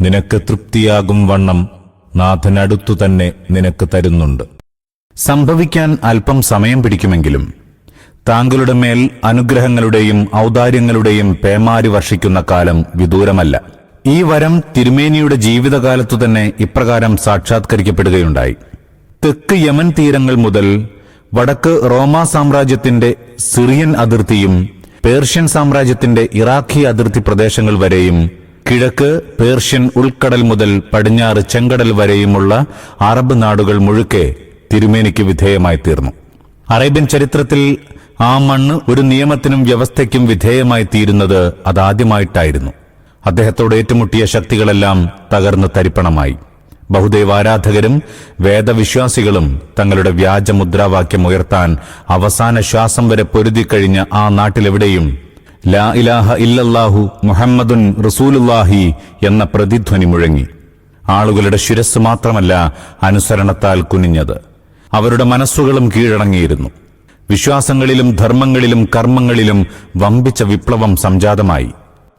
നിനക്ക് തൃപ്തിയാകും വണ്ണം നാഥനടുത്തു തന്നെ നിനക്ക് തരുന്നുണ്ട്. സംഭവിക്കാൻ അല്പം സമയം പിടിക്കുമെങ്കിലും താങ്കളുടെ മേൽ അനുഗ്രഹങ്ങളുടെയും ഔദാര്യങ്ങളുടെയും പേമാരി വർഷിക്കുന്ന കാലം വിദൂരമല്ല. ഈ വരം തിരുമേനിയുടെ ജീവിതകാലത്തു തന്നെ ഇപ്രകാരം സാക്ഷാത്കരിക്കപ്പെടുകയുണ്ടായി. തെക്ക് യമൻ തീരങ്ങൾ മുതൽ വടക്ക് റോമാ സാമ്രാജ്യത്തിന്റെ സിറിയൻ അതിർത്തിയും പേർഷ്യൻ സാമ്രാജ്യത്തിന്റെ ഇറാഖി അതിർത്തി പ്രദേശങ്ങൾ വരെയും കിഴക്ക് പേർഷ്യൻ ഉൾക്കടൽ മുതൽ പടിഞ്ഞാറ് ചെങ്കടൽ വരെയുമുള്ള അറബ് നാടുകൾ മുഴുക്കെ തിരുമേനിക്ക് വിധേയമായി തീർന്നു. അറേബ്യൻ ചരിത്രത്തിൽ ആ മണ്ണ് ഒരു നിയമത്തിനും വ്യവസ്ഥയ്ക്കും വിധേയമായി തീരുന്നത് അതാദ്യമായിട്ടായിരുന്നു. അദ്ദേഹത്തോട് ഏറ്റുമുട്ടിയ ശക്തികളെല്ലാം തകർന്ന് തരിപ്പണമായി. ബഹുദൈവാരാധകരും വേദവിശ്വാസികളും തങ്ങളുടെ വ്യാജമുദ്രാവാക്യം ഉയർത്താൻ അവസാന ശ്വാസം വരെ പൊരുതിക്കഴിഞ്ഞ ആ നാട്ടിലെവിടെയും ലാ ഇലാഹ ഇല്ലല്ലാഹു മുഹമ്മദുൻ റസൂലുല്ലാഹി എന്ന പ്രതിധ്വനി മുഴങ്ങി. ആളുകളുടെ ശിരസ് മാത്രമല്ല അനുസരണത്താൽ കുനിഞ്ഞത്. അവരുടെ മനസ്സുകളും കീഴടങ്ങിയിരുന്നു. വിശ്വാസങ്ങളിലും ധർമ്മങ്ങളിലും കർമ്മങ്ങളിലും വമ്പിച്ച വിപ്ലവം സംജാതമായി.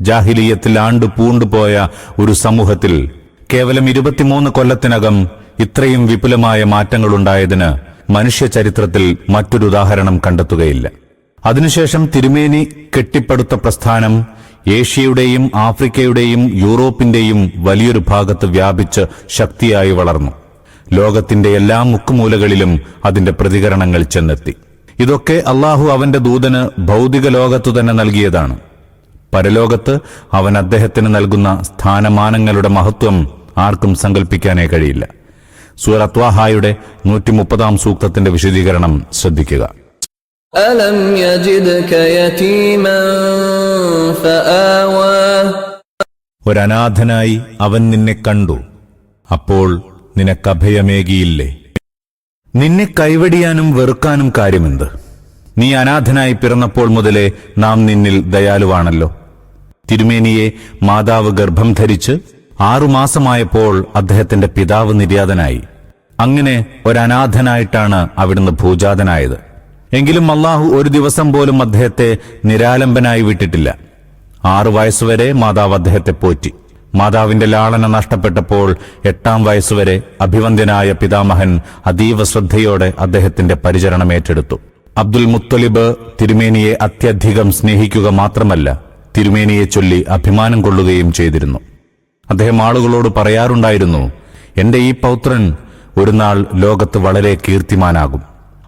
ജാഹിലീയത്തിൽ ആണ്ടു പൂണ്ടുപോയ ഒരു സമൂഹത്തിൽ കേവലം ഇരുപത്തിമൂന്ന് കൊല്ലത്തിനകം ഇത്രയും വിപുലമായ മാറ്റങ്ങളുണ്ടായതിന് മനുഷ്യ ചരിത്രത്തിൽ മറ്റൊരു ഉദാഹരണം കണ്ടെത്തുകയില്ല. അതിനുശേഷം തിരുമേനി കെട്ടിപ്പടുത്ത പ്രസ്ഥാനം ഏഷ്യയുടെയും ആഫ്രിക്കയുടെയും യൂറോപ്പിന്റെയും വലിയൊരു ഭാഗത്ത് വ്യാപിച്ച് ശക്തിയായി വളർന്നു. ലോകത്തിന്റെ എല്ലാ മുക്കുമൂലകളിലും അതിന്റെ പ്രതികരണങ്ങൾ ചെന്നെത്തി. ഇതൊക്കെ അള്ളാഹു അവന്റെ ദൂതന് ഭൗതിക ലോകത്തു തന്നെ നൽകിയതാണ്. പരലോകത്ത് അവൻ അദ്ദേഹത്തിന് നൽകുന്ന സ്ഥാനമാനങ്ങളുടെ മഹത്വം ആർക്കും സങ്കല്പിക്കാനേ കഴിയില്ല. സൂറത്വാഹായുടെ നൂറ്റി മുപ്പതാം സൂക്തത്തിന്റെ വിശദീകരണം ശ്രദ്ധിക്കുക. അലം ഒരനാഥനായി അവൻ നിന്നെ കണ്ടു. അപ്പോൾ നിനക്കഭയമേകിയില്ലേ നിന്നെ കൈവടിയാനും വെറുക്കാനും കാര്യമെന്ത്? നീ അനാഥനായി പിറന്നപ്പോൾ മുതലേ നാം നിന്നിൽ ദയാലുവാണല്ലോ. തിരുമേനിയെ മാതാവ് ഗർഭം ധരിച്ച് ആറുമാസമായപ്പോൾ അദ്ദേഹത്തിന്റെ പിതാവ് നിര്യാതനായി. അങ്ങനെ ഒരനാഥനായിട്ടാണ് അവിടുന്ന് ഭൂജാതനായത്. എങ്കിലും അള്ളാഹു ഒരു ദിവസം പോലും അദ്ദേഹത്തെ നിരാലംബനായി വിട്ടിട്ടില്ല. ആറു വയസ്സുവരെ മാതാവ് അദ്ദേഹത്തെ പോറ്റി. മാതാവിന്റെ ലാളന നഷ്ടപ്പെട്ടപ്പോൾ എട്ടാം വയസ്സുവരെ അഭിവന്ദ്യനായ പിതാമഹൻ അതീവ ശ്രദ്ധയോടെ അദ്ദേഹത്തിന്റെ പരിചരണം ഏറ്റെടുത്തു. അബ്ദുൽ മുത്തലിബ് തിരുമേനിയെ അത്യധികം സ്നേഹിക്കുക മാത്രമല്ല തിരുമേനിയെ ചൊല്ലി അഭിമാനം കൊള്ളുകയും ചെയ്തിരുന്നു. അദ്ദേഹം ആളുകളോട് പറയാറുണ്ടായിരുന്നു എന്റെ ഈ പൗത്രൻ ഒരു നാൾ ലോകത്ത് വളരെ കീർത്തിമാനാകും.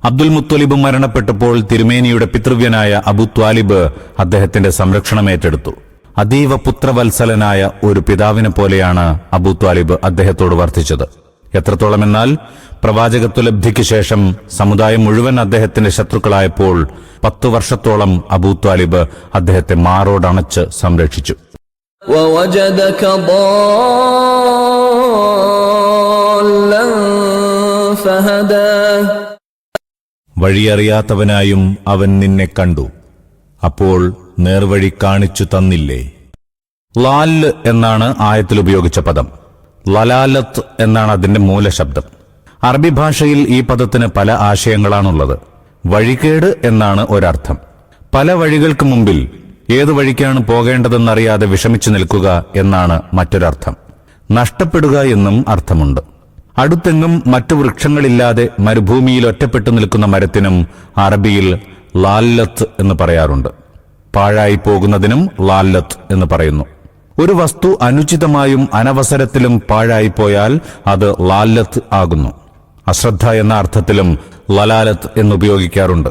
അബ്ദുൽ മുത്തലിബ് മരണപ്പെട്ടപ്പോൾ തിരുമേനിയുടെ പിതൃവ്യനായ അബു ത്വാലിബ് അദ്ദേഹത്തിന്റെ സംരക്ഷണം ഏറ്റെടുത്തു. അതീവ പുത്രവത്സലനായ ഒരു പിതാവിനെ പോലെയാണ് അബു ത്വാലിബ് അദ്ദേഹത്തോട് വർത്തിച്ചത്. എത്രത്തോളം എന്നാൽ പ്രവാചകത്വ ലബ്ധിക്ക് ശേഷം സമുദായം മുഴുവൻ അദ്ദേഹത്തിന്റെ ശത്രുക്കളായപ്പോൾ പത്തു വർഷത്തോളം അബൂ അദ്ദേഹത്തെ മാറോടണച്ച് സംരക്ഷിച്ചു. വഴിയറിയാത്തവനായും അവൻ നിന്നെ കണ്ടു. അപ്പോൾ നേർവഴി കാണിച്ചു തന്നില്ലേ? ലാൽ എന്നാണ് ആയത്തിൽ ഉപയോഗിച്ച പദം. ലലാലത്ത് എന്നാണ് അതിന്റെ മൂലശബ്ദം. അറബി ഭാഷയിൽ ഈ പദത്തിന് പല ആശയങ്ങളാണുള്ളത്. വഴികേട് എന്നാണ് ഒരർത്ഥം. പല വഴികൾക്ക് മുമ്പിൽ ഏതു വഴിക്കാണ് പോകേണ്ടതെന്നറിയാതെ വിഷമിച്ചു നിൽക്കുക എന്നാണ് മറ്റൊരർത്ഥം. നഷ്ടപ്പെടുക എന്നും അർത്ഥമുണ്ട്. അടുത്തെങ്ങും മറ്റു വൃക്ഷങ്ങളില്ലാതെ മരുഭൂമിയിൽ ഒറ്റപ്പെട്ടു നിൽക്കുന്ന മരത്തിനും അറബിയിൽ ലാല്ലത്ത് എന്ന് പറയാറുണ്ട്. പാഴായി പോകുന്നതിനും ലാല്ലത്ത് എന്ന് പറയുന്നു. ഒരു വസ്തു അനുചിതമായും അനവസരത്തിലും പാഴായിപ്പോയാൽ അത് ലാലത്ത് ആകുന്നു. അശ്രദ്ധ എന്ന അർത്ഥത്തിലും ലലാലത്ത് എന്നുപയോഗിക്കാറുണ്ട്.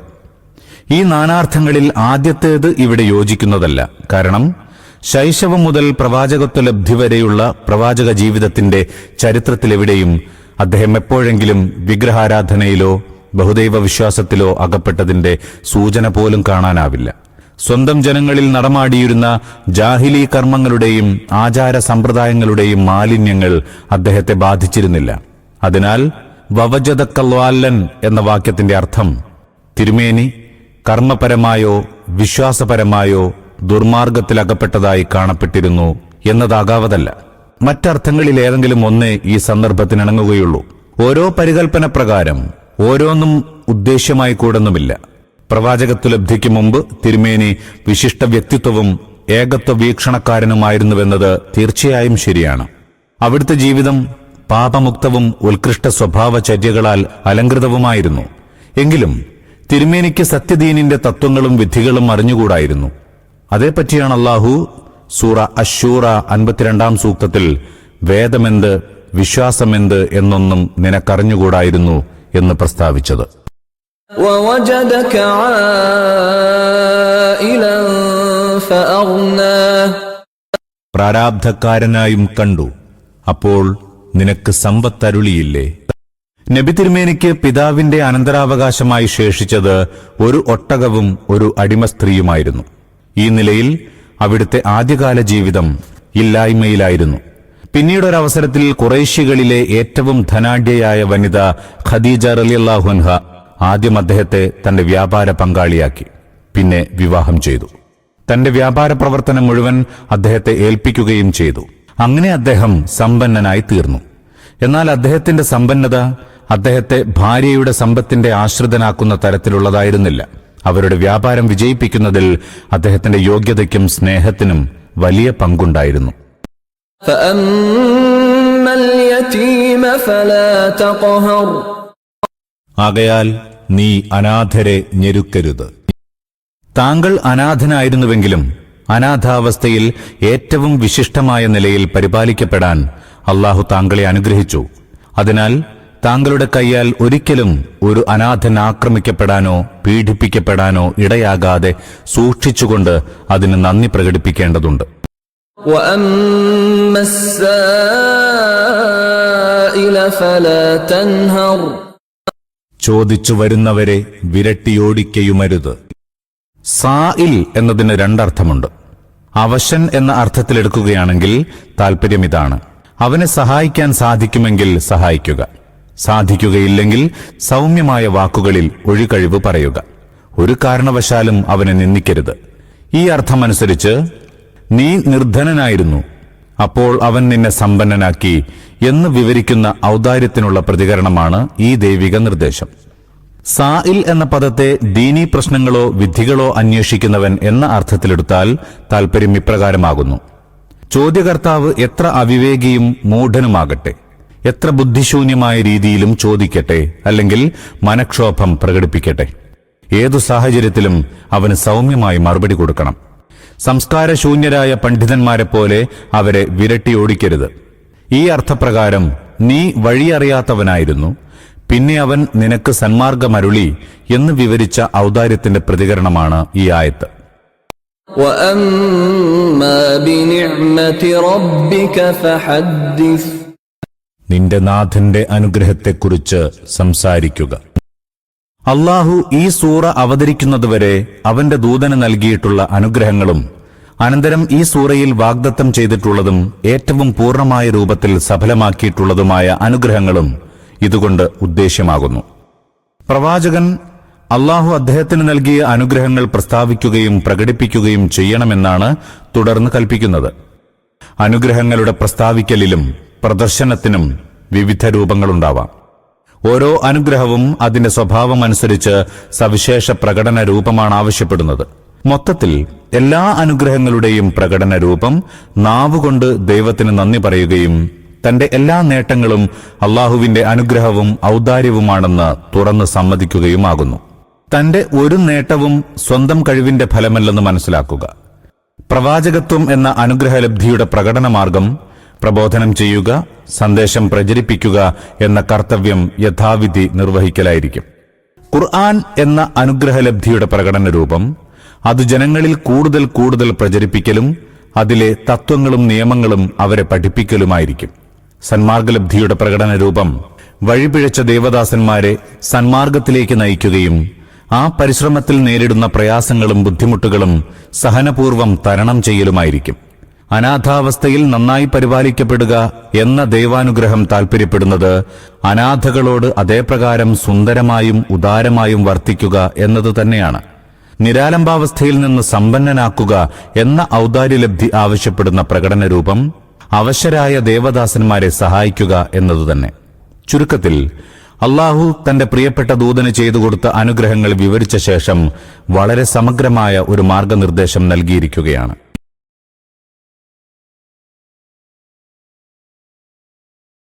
ഈ നാനാർത്ഥങ്ങളിൽ ആദ്യത്തേത് ഇവിടെ യോജിക്കുന്നതല്ല. കാരണം ശൈശവം മുതൽ പ്രവാചകത്വ ലബ്ധി വരെയുള്ള പ്രവാചക ജീവിതത്തിന്റെ ചരിത്രത്തിലെവിടെയും അദ്ദേഹം എപ്പോഴെങ്കിലും വിഗ്രഹാരാധനയിലോ ബഹുദൈവ വിശ്വാസത്തിലോ അകപ്പെട്ടതിന്റെ സൂചന പോലും കാണാനാവില്ല. സ്വന്തം ജനങ്ങളിൽ നടമാടിയിരുന്ന ജാഹിലി കർമ്മങ്ങളുടെയും ആചാര സമ്പ്രദായങ്ങളുടെയും മാലിന്യങ്ങൾ അദ്ദേഹത്തെ ബാധിച്ചിരുന്നില്ല. അതിനാൽ വവജതക്കല്വാല്ലൻ എന്ന വാക്യത്തിന്റെ അർത്ഥം തിരുമേനി കർമ്മപരമായോ വിശ്വാസപരമായോ ദുർമാർഗത്തിലകപ്പെട്ടതായി കാണപ്പെട്ടിരുന്നു എന്നതാകാവതല്ല. മറ്റർത്ഥങ്ങളിൽ ഏതെങ്കിലും ഒന്നേ ഈ സന്ദർഭത്തിനിണങ്ങുകയുള്ളൂ. ഓരോ പരികൽപ്പന പ്രകാരം ഓരോന്നും ഉദ്ദേശ്യമായി കൂടെന്നുമില്ല. പ്രവാചകത്വലബ്ധിക്ക് മുമ്പ് തിരുമേനി വിശിഷ്ട വ്യക്തിത്വവും ഏകത്വ വീക്ഷണക്കാരനുമായിരുന്നുവെന്നത് തീർച്ചയായും ശരിയാണ്. അവിടുത്തെ ജീവിതം പാപമുക്തവും ഉത്കൃഷ്ട സ്വഭാവചര്യകളാൽ അലങ്കൃതവുമായിരുന്നു എങ്കിലും തിരുമേനിക്ക് സത്യദീനിന്റെ തത്വങ്ങളും വിധികളും അറിഞ്ഞുകൂടായിരുന്നു. അതേപ്പറ്റിയാണ് അള്ളാഹു സൂറ അശൂറ അൻപത്തിരണ്ടാം സൂക്തത്തിൽ വേദമെന്ത് വിശ്വാസമെന്ത് എന്നൊന്നും നിനക്കറിഞ്ഞുകൂടായിരുന്നു എന്ന് പ്രസ്താവിച്ചത്. ووجدك عائلا فأغنى പ്രാരാബ്ധക്കാരനായും കണ്ടു അപ്പോൾ നിനക്ക് സമ്പത്തരുളിയില്ലേ നബി തിരുമേനിക്ക് പിതാവിന്റെ അനന്തരാവകാശമായി ശേഷിച്ചത് ഒരു ഒട്ടകവും ഒരു അടിമ സ്ത്രീയുമായിരുന്നു ഈ നിലയിൽ അവിടുത്തെ ആദ്യകാല ജീവിതം ഇല്ലായ്മയിലായിരുന്നു പിന്നീടൊരവസരത്തിൽ കുറേശ്യകളിലെ ഏറ്റവും ധനാഢ്യയായ വനിത ഖദീജ റലിയല്ലാഹുൻഹ ആദ്യം അദ്ദേഹത്തെ തന്റെ വ്യാപാര പങ്കാളിയാക്കി പിന്നെ വിവാഹം ചെയ്തു തന്റെ വ്യാപാര പ്രവർത്തനം മുഴുവൻ അദ്ദേഹത്തെ ഏൽപ്പിക്കുകയും ചെയ്തു അങ്ങനെ അദ്ദേഹം സമ്പന്നനായി തീർന്നു എന്നാൽ അദ്ദേഹത്തിന്റെ സമ്പന്നത അദ്ദേഹത്തെ ഭാര്യയുടെ സമ്പത്തിന്റെ ആശ്രിതനാക്കുന്ന തരത്തിലുള്ളതായിരുന്നില്ല അവരുടെ വ്യാപാരം വിജയിപ്പിക്കുന്നതിൽ അദ്ദേഹത്തിന്റെ യോഗ്യതയ്ക്കും സ്നേഹത്തിനും വലിയ പങ്കുണ്ടായിരുന്നു فأما اليتيم فلا تقهر ആകയാൽ നീ അനാഥരെ ഞെരുക്കരുത് താങ്കൾ അനാഥനായിരുന്നുവെങ്കിലും അനാഥാവസ്ഥയിൽ ഏറ്റവും വിശിഷ്ടമായ നിലയിൽ പരിപാലിക്കപ്പെടാൻ അള്ളാഹു താങ്കളെ അനുഗ്രഹിച്ചു അതിനാൽ താങ്കളുടെ കൈയാൽ ഒരിക്കലും ഒരു അനാഥൻ ആക്രമിക്കപ്പെടാനോ പീഡിപ്പിക്കപ്പെടാനോ ഇടയാകാതെ സൂക്ഷിച്ചുകൊണ്ട് അതിന് നന്ദി പ്രകടിപ്പിക്കേണ്ടതുണ്ട് وأما السائل فلا تنهر ചോദിച്ചു വരുന്നവരെ വിരട്ടിയോടിക്കയുമരുത്. സായിൽ എന്നതിന് രണ്ടർത്ഥമുണ്ട്. അവശൻ എന്ന അർത്ഥത്തിലെടുക്കുകയാണെങ്കിൽ താൽപര്യം ഇതാണ് അവനെ സഹായിക്കാൻ സാധിക്കുമെങ്കിൽ സഹായിക്കുക. സാധിക്കുകയില്ലെങ്കിൽ സൗമ്യമായ വാക്കുകളിൽ ഒഴികഴിവ് പറയുക. ഒരു കാരണവശാലും അവനെ നിന്ദിക്കരുത്. ഈ അർത്ഥമനുസരിച്ച് നീ നിർധനനായിരുന്നു. അപ്പോൾ അവൻ നിന്നെ സമ്പന്നനാക്കി എന്ന് വിവരിക്കുന്ന ഔദാര്യത്തിനുള്ള പ്രതികരണമാണ് ഈ ദൈവിക നിർദ്ദേശം. സായിൽ എന്ന പദത്തെ ദീനി പ്രശ്നങ്ങളോ വിധികളോ അന്വേഷിക്കുന്നവൻ എന്ന അർത്ഥത്തിലെടുത്താൽ താൽപര്യം ഇപ്രകാരമാകുന്നു. ചോദ്യകർത്താവ് എത്ര അവിവേകിയും മൂഢനുമാകട്ടെ എത്ര ബുദ്ധിശൂന്യമായ രീതിയിലും ചോദിക്കട്ടെ അല്ലെങ്കിൽ മനക്ഷോഭം പ്രകടിപ്പിക്കട്ടെ. ഏതു സാഹചര്യത്തിലും അവന് സൗമ്യമായി മറുപടി കൊടുക്കണം. സംസ്കാരശൂന്യരായ പണ്ഡിതന്മാരെപ്പോലെ അവരെ വിരട്ടി ഓടിക്കരുത് ഈ അർത്ഥപ്രകാരം നീ വഴിയറിയാത്തവനായിരുന്നു. പിന്നെ അവൻ നിനക്ക് സന്മാർഗമരുളി എന്ന് വിവരിച്ച ഔദാര്യത്തിന്റെ പ്രതികരണമാണ് ഈ ആയത്ത്. നിന്റെ നാഥന്റെ അനുഗ്രഹത്തെക്കുറിച്ച് സംസാരിക്കുക. അള്ളാഹു ഈ സൂറ അവതരിക്കുന്നതുവരെ അവന്റെ ദൂതന് നൽകിയിട്ടുള്ള അനുഗ്രഹങ്ങളും അനന്തരം ഈ സൂറയിൽ വാഗ്ദത്തം ചെയ്തിട്ടുള്ളതും ഏറ്റവും പൂർണമായ രൂപത്തിൽ സഫലമാക്കിയിട്ടുള്ളതുമായ അനുഗ്രഹങ്ങളും ഇതുകൊണ്ട് ഉദ്ദേശ്യമാകുന്നു. പ്രവാചകൻ അള്ളാഹു അദ്ദേഹത്തിന് നൽകിയ അനുഗ്രഹങ്ങൾ പ്രസ്താവിക്കുകയും പ്രകടിപ്പിക്കുകയും ചെയ്യണമെന്നാണ് തുടർന്ന് കൽപ്പിക്കുന്നത്. അനുഗ്രഹങ്ങളുടെ പ്രസ്താവിക്കലിലും പ്രദർശനത്തിനും വിവിധ രൂപങ്ങളുണ്ടാവാം. ഓരോ അനുഗ്രഹവും അതിന്റെ സ്വഭാവം അനുസരിച്ച് സവിശേഷ പ്രകടന രൂപമാണ് ആവശ്യപ്പെടുന്നത്. മൊത്തത്തിൽ എല്ലാ അനുഗ്രഹങ്ങളുടെയും പ്രകടന രൂപം നാവുകൊണ്ട് ദൈവത്തിന് നന്ദി പറയുകയും തന്റെ എല്ലാ നേട്ടങ്ങളും അള്ളാഹുവിന്റെ അനുഗ്രഹവും ഔദാര്യവുമാണെന്ന് തുറന്ന് സമ്മതിക്കുകയുമാകുന്നു. തന്റെ ഒരു നേട്ടവും സ്വന്തം കഴിവിന്റെ ഫലമല്ലെന്ന് മനസ്സിലാക്കുക. പ്രവാചകത്വം എന്ന അനുഗ്രഹലബ്ധിയുടെ പ്രകടനമാർഗം പ്രബോധനം ചെയ്യുക സന്ദേശം പ്രചരിപ്പിക്കുക എന്ന കർത്തവ്യം യഥാവിധി നിർവഹിക്കലായിരിക്കും. ഖുർആൻ എന്ന അനുഗ്രഹലബ്ധിയുടെ പ്രകടന രൂപം അത് ജനങ്ങളിൽ കൂടുതൽ കൂടുതൽ പ്രചരിപ്പിക്കലും അതിലെ തത്വങ്ങളും നിയമങ്ങളും അവരെ പഠിപ്പിക്കലുമായിരിക്കും. സന്മാർഗലബ്ധിയുടെ പ്രകടന രൂപം വഴിപിഴച്ച ദേവദാസന്മാരെ സന്മാർഗത്തിലേക്ക് നയിക്കുകയും ആ പരിശ്രമത്തിൽ നേരിടുന്ന പ്രയാസങ്ങളും ബുദ്ധിമുട്ടുകളും സഹനപൂർവം തരണം ചെയ്യലുമായിരിക്കും. അനാഥാവസ്ഥയിൽ നന്നായി പരിപാലിക്കപ്പെടുക എന്ന ദൈവാനുഗ്രഹം താൽപ്പര്യപ്പെടുന്നത് അനാഥകളോട് അതേപ്രകാരം സുന്ദരമായും ഉദാരമായും വർത്തിക്കുക എന്നത് തന്നെയാണ്. നിരാലംബാവസ്ഥയിൽ നിന്ന് സമ്പന്നനാക്കുക എന്ന ഔദാര്യലബ്ധി ആവശ്യപ്പെടുന്ന പ്രകടന രൂപം അവശരായ ദേവദാസന്മാരെ സഹായിക്കുക എന്നതുതന്നെ ചുരുക്കത്തിൽ അള്ളാഹു തന്റെ പ്രിയപ്പെട്ട ദൂതന് ചെയ്തു കൊടുത്ത അനുഗ്രഹങ്ങൾ വിവരിച്ച ശേഷം വളരെ സമഗ്രമായ ഒരു മാർഗനിർദ്ദേശം നൽകിയിരിക്കുകയാണ്.